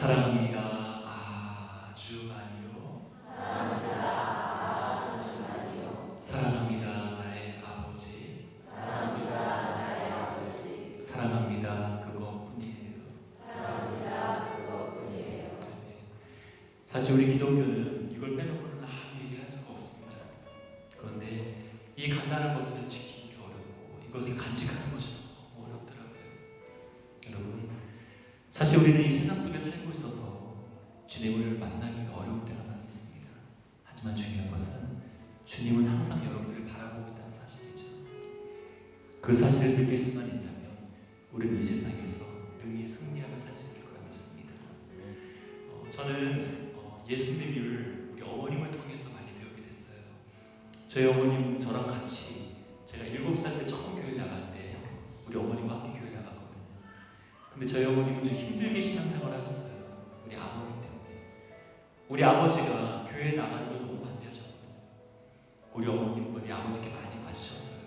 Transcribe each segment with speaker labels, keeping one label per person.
Speaker 1: 사랑합니다. 아주 많이요. 사랑합니다. 나의 아버지. 사랑합니다. 그것뿐이에요. 네. 사실 우리 기독교는 이걸 빼놓고는 아무 얘기를 할 수가 없습니다. 그런데 이 간단한 것을 지키기가 어렵고 이것을 간직하는 것이 사실 우리는 이 세상 속에 살고 있어서 주님을 만나기가 어려울 때가 많이 있습니다. 하지만 중요한 것은 주님은 항상 여러분들을 바라보고 있다는 사실이죠. 그 사실을 느낄 수만 있다면 우리는 이 세상에서 능히 승리하며 살 수 있을 거라 믿습니다. 어, 저는 어, 예수님의 우리 어머님을 통해서 많이 배우게 됐어요. 저희 어머님 저랑 같이 저희 어머님은 좀 힘들게 신앙생활 하셨어요. 우리 아버님 때문에. 우리 아버지가 교회 나가는 걸 너무 반대하셨거든요. 우리 어머님은 우리 아버지께 많이 맞으셨어요.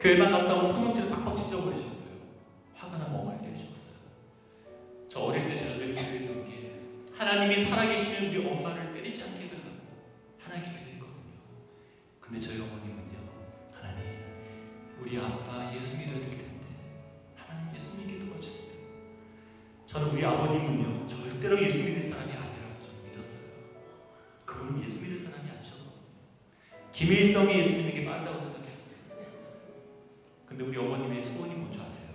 Speaker 1: 교회만 갔다 오면 성령질을 빡빡 찢어버리셨고요. 화가 나면 어머니 때리셨어요. 저 어릴 때 제가 늘 기도했던 게 하나님이 살아계시면 우리 엄마를 때리지 않게 해달라고 하나님께 기도했거든요. 근데 저희 어머님은요, 하나님, 우리 아빠 예수 믿어야 될텐 저는 우리 아버님은요, 절대로 예수 믿는 사람이 아니라고 저는 믿었어요. 그분은 예수 믿을 사람이 아니셨거든요. 김일성이 예수 믿는 게 빠르다고 생각했어요. 근데 우리 어머님의 소원이 뭔지 아세요?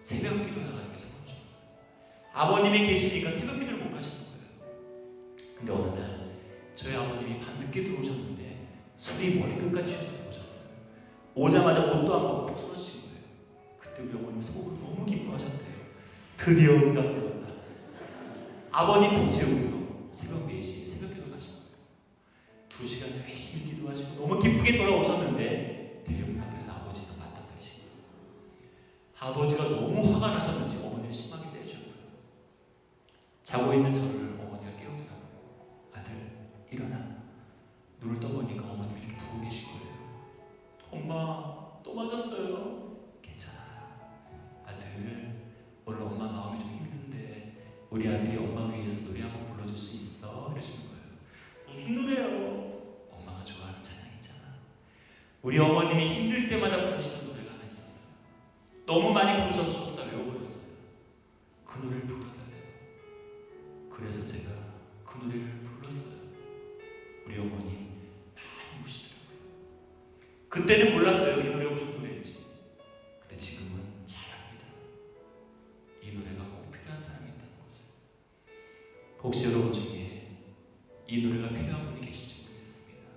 Speaker 1: 새벽 기도 나가는 게 소원이셨어요. 아버님이 계시니까 새벽 기도를 못 가시는 거예요. 근데 어느 날 저희 아버님이 밤늦게 들어오셨는데 술이 머리 끝까지 취해서 들어오셨어요. 오자마자 옷도 안 벗고 푹 쏟아지신 거예요. 그때 우리 어머님 속으로 너무 기뻐하셨대요. 드디어 응답되었다. 아버님 푹 재우고요. 새벽 4시에 새벽 기도 가신 거예요. 두 시간 열심히 기도하시고 너무 기쁘게 돌아오셨는데 대형 앞에서 아버지가 맞닥뜨리신 거예요. 아버지가 너무 화가 나셨는지 어머니를 심하게 때리셨고요. 자고 있는 저를 어머니가 깨우더라고요. 아들 일어나. 눈을 떠보니까 어머님이 이렇게 부고 계신 거예요. 엄마 또 맞았어요. 괜찮아. 아들 오늘 엄마 마음이 좀 힘든데 우리 아들이 우리 어머님이 힘들 때마다 부르시는 노래가 하나 있었어요. 너무 많이 부르셔서 저도 다 외워버렸어요. 그 노래를 불러달래요. 그래서 제가 그 노래를 불렀어요. 우리 어머니 많이 우시더라고요. 그때는 몰랐어요. 이 노래가 무슨 노래인지. 근데 지금은 잘 압니다. 이 노래가 꼭 필요한 사람이 있다는 것을. 혹시 여러분 중에 이 노래가 필요한 분이 계실지 모르겠습니다.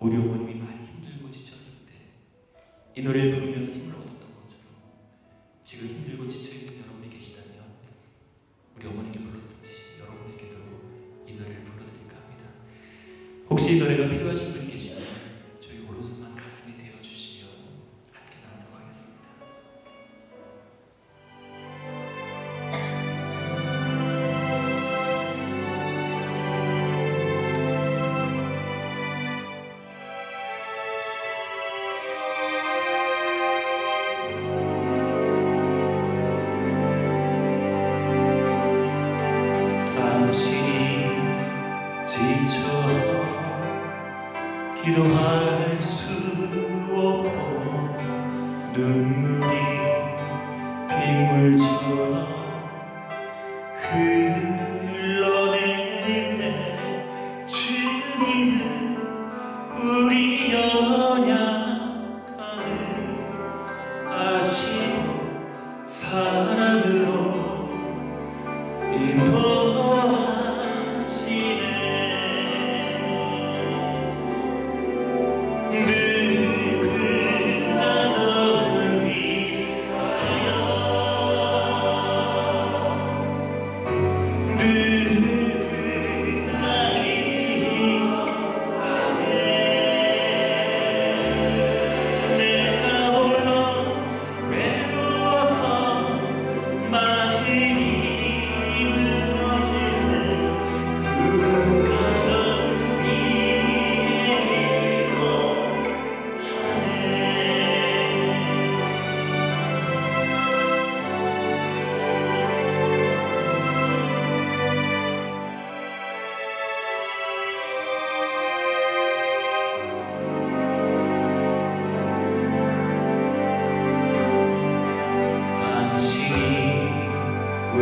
Speaker 1: 우리 어머님이 많이 힘들고 지쳤을 때 이노 기도할 수 없고 눈물이 빗물처럼 흘러내릴 때 주님은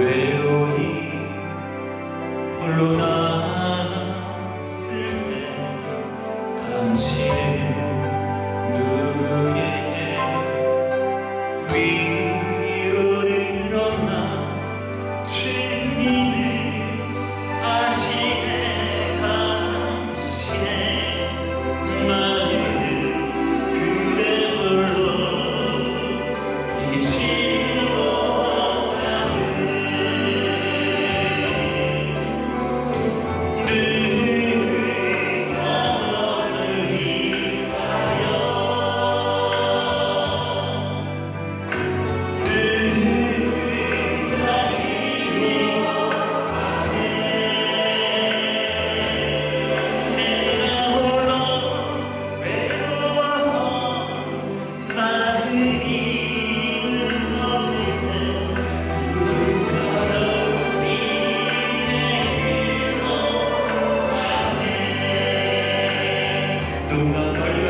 Speaker 1: 교회의 Do not know.